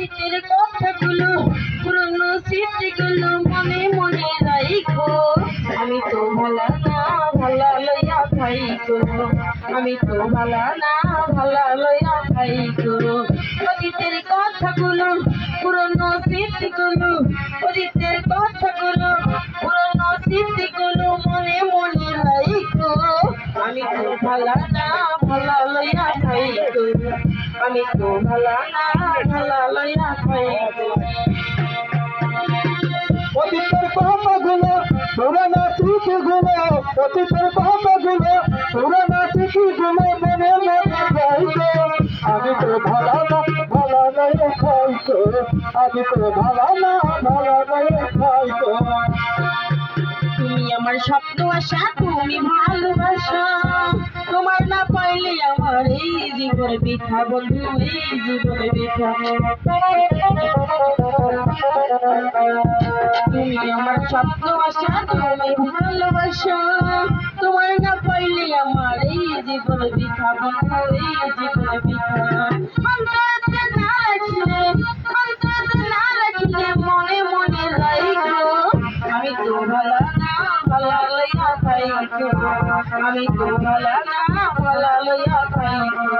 অতীতের কথাগুলো, পুরনো স্মৃতিগুলো মনে মনে রাইখো। আমি তো ভালা না, ভালা লইয়া খাইকো আমি তো ভালা না, ভালা লইয়া খাইকো অতীতের কথাগুলো, পুরনো স্মৃতিগুলো, অতীতের কথাগুলো, পুরনো স্মৃতিগুলো মনে মনে রাইখো। আমি তো ভালা না আমি তো ভালা না ভালা লইয়া খাইকো অতীতের কথাগুলো পুরানো স্মৃতিগুলো অতীতের কথাগুলো পুরানো স্মৃতিগুলো মনে মনে রাখো আমি তো ভালো না ভালো নয় খাইতো। আমি তো ভালো না ভালো নয় খাইতো। তুমি আমার স্বপ্ন আশা তুমি ভালোবাসা। জীবন বৃথা বন্ধু জীবন তুমি আমার স্বপ্ন আশা তুমি ভালোবাসা। তোমার না পাইলে আমার এই জীবন বৃথা বন্ধু, এই জীবন বৃথা মনে মনে রাইখো। আমি তো ভালা না, ভালা লইয়া খাইছো আমি তো ভালা না, ভালা লইয়া বুকে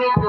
আমি তো